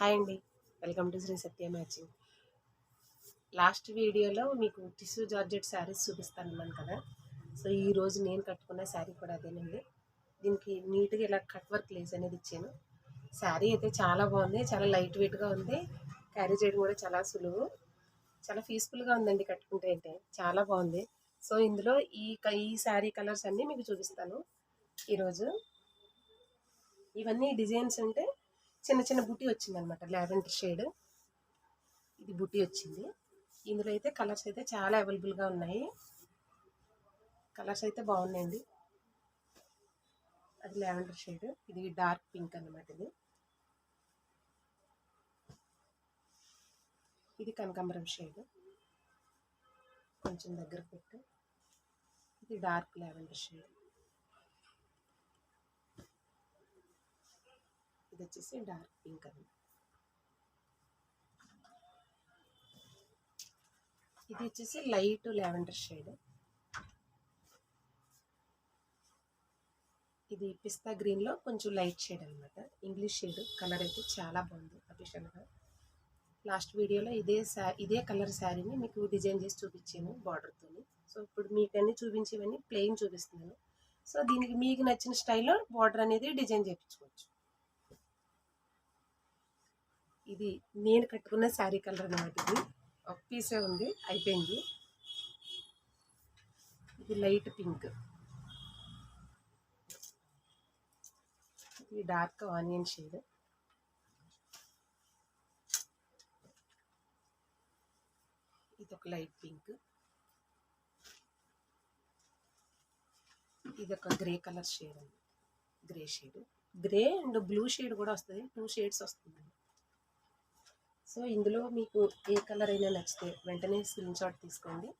Hi అండి. Welcome to Sri Satya matching. Last వీడియోలో మీకు టిష్యూ జార్జెట్ శారీస్ చూపిస్తాను కదా. సో ఈరోజు నేను కట్టుకున్న శారీ కూడా అదేనండి. దీనికి నీట్గా ఇలా కట్ వర్క్ లేస్ అనేది ఇచ్చాను. శారీ అయితే చాలా బాగుంది. చాలా లైట్ వెయిట్గా ఉంది. క్యారీ చేయడం కూడా చాలా సులువు. చాలా పీస్ఫుల్గా ఉందండి కట్టుకుంటే అయితే. చాలా బాగుంది. సో ఇందులో ఈ క- ఈ శారీ కలర్స్ అన్నీ మీకు చూపిస్తాను. ఈరోజు ఇవన్నీ డిజైన్స్ అంటే చిన్న చిన్న బుట్టి వచ్చింది అనమాట లావెండర్ షేడ్. ఇది బుట్టి వచ్చింది. ఇందులో అయితే కలర్స్ అయితే చాలా అవైలబుల్గా ఉన్నాయి. కలర్స్ అయితే బాగున్నాయండి. అది లావెండర్ షేడ్. ఇది డార్క్ పింక్ అన్నమాట ఇది. ఇది కనకాంబరం షేడ్. కొంచెం దగ్గర పెట్టు. ఇది డార్క్ లావెండర్ షేడ్. ఇది వచ్చేసి డార్క్ పింక్ అని ఇది వచ్చేసి లైట్ లావెండర్ షేడ్. ఇది పిస్తా గ్రీన్లో కొంచెం లైట్ షేడ్ అనమాట ఇంగ్లీష్ షేడ్. కలర్ అయితే చాలా బాగుంది అఫీషియల్గా. లాస్ట్ వీడియోలో ఇదే శా ఇదే కలర్ శారీని మీకు డిజైన్ చేసి చూపించాను బార్డర్తో సో ఇప్పుడు మీకు అన్నీ చూపించేవన్నీ ప్లెయిన్ చూపిస్తున్నాను. సో దీనికి మీకు నచ్చిన స్టైల్లో బార్డర్ అనేది డిజైన్ చేయించుకోవచ్చు. ఇది నేను కట్టుకున్న శారీ కలర్ అనమాట ఇది. ఒక పీసే ఉంది అయిపోయింది. ఇది లైట్ పింక్. ఇది డార్క్ ఆనియన్ షేడ్. ఇది ఒక లైట్ పింక్. ఇది ఒక గ్రే కలర్ షేడ్ అండి grey shade. Grey and blue shade కూడా వస్తుంది. టూ షేడ్స్ వస్తుంది. సో ఇందులో మీకు ఏ కలర్ అయినా నచ్చితే వెంటనే స్క్రీన్ షాట్ తీసుకోండి.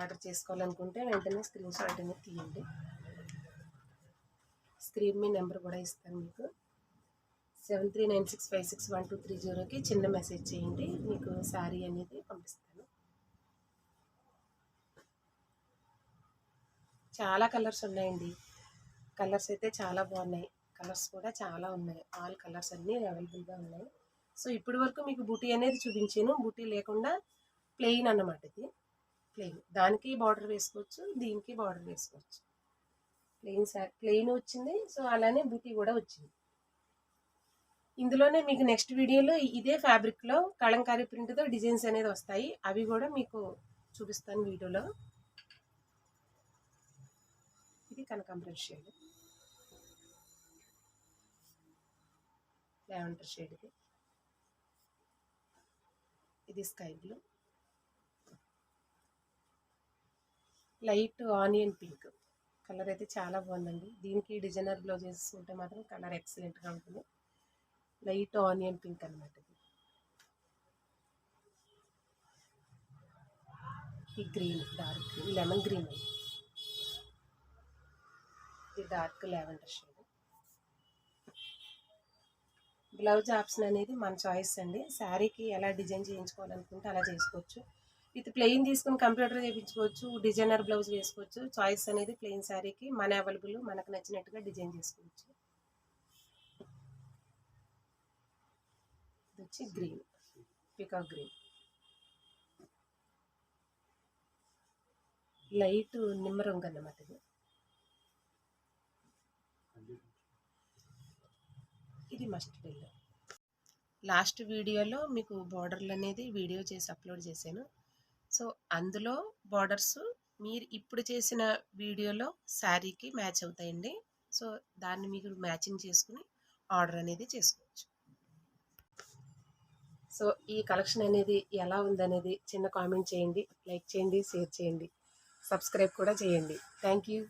ఆర్డర్ చేసుకోవాలనుకుంటే వెంటనే స్క్రీన్ షాట్ అనేది తీయండి. స్క్రీన్ మీ నెంబర్ కూడా ఇస్తాను మీకు. Seven three nine six five six one two three జీరోకి చిన్న మెసేజ్ చేయండి. మీకు శారీ అనేది పంపిస్తాను. చాలా కలర్స్ ఉన్నాయండి. కలర్స్ అయితే చాలా బాగున్నాయి. కలర్స్ కూడా చాలా ఉన్నాయి. ఆల్ కలర్స్ అన్నీ అవైలబుల్గా ఉన్నాయి. సో ఇప్పటి వరకు మీకు బుటీ అనేది చూపించాను. బుటీ లేకుండా ప్లెయిన్ అన్నమాట ఇది. ప్లెయిన్. దానికి బార్డర్ వేసుకోవచ్చు దీనికి బార్డర్ వేసుకోవచ్చు. ప్లెయిన్ సా ప్లెయిన్ వచ్చింది. సో అలానే బుటీ కూడా వచ్చింది. ఇందులోనే మీకు నెక్స్ట్ వీడియోలో ఇదే ఫ్యాబ్రిక్లో కళంకారీ ప్రింట్తో డిజైన్స్ అనేది వస్తాయి. అవి కూడా మీకు చూపిస్తాను వీడియోలో. ఇది కనకాంబరం షేడ్. లెవెంటర్ షేడ్ ఇది. ఇది sky blue light onion pink. Colour అయితే చాలా బాగుందండి. దీనికి డిజైనర్ బ్లౌజెస్ ఉంటే మాత్రం కలర్ ఎక్సలెంట్గా ఉంటుంది. లైట్ ఆనియన్ పింక్ అనమాట ఇది. ఈ గ్రీన్ డార్క్ లెమన్ గ్రీన్. ఇది dark lavender shade. Blouse option అనేది మన చాయిస్ అండి. శారీకి ఎలా డిజైన్ చేయించుకోవాలనుకుంటే అలా చేసుకోవచ్చు. విత్ ప్లెయిన్ తీసుకుని కంప్యూటర్ చేయించుకోవచ్చు డిజైనర్ బ్లౌజ్ వేసుకోవచ్చు. చాయిస్ అనేది ప్లెయిన్ శారీకి మన అవైలబుల్ మనకు నచ్చినట్టుగా డిజైన్ చేసుకోవచ్చు. ఇది వచ్చి గ్రీన్ పికాక్ గ్రీన్ లైట్ నిమ్మ రంగు అన్నమాట ఇది. ఇది మస్ట్ బిల్ లాస్ట్ వీడియోలో మీకు బార్డర్లు అనేది వీడియో చేసి అప్లోడ్ చేశాను. సో అందులో బార్డర్స్ మీరు ఇప్పుడు చేసిన వీడియోలో శారీకి మ్యాచ్ అవుతాయండి. సో దాన్ని మీరు మ్యాచింగ్ చేసుకుని ఆర్డర్ అనేది చేసుకోవచ్చు. సో ఈ కలెక్షన్ అనేది ఎలా ఉందనేది చిన్న కామెంట్ చేయండి లైక్ చేయండి షేర్ చేయండి. సబ్స్క్రైబ్ కూడా చేయండి. Thank you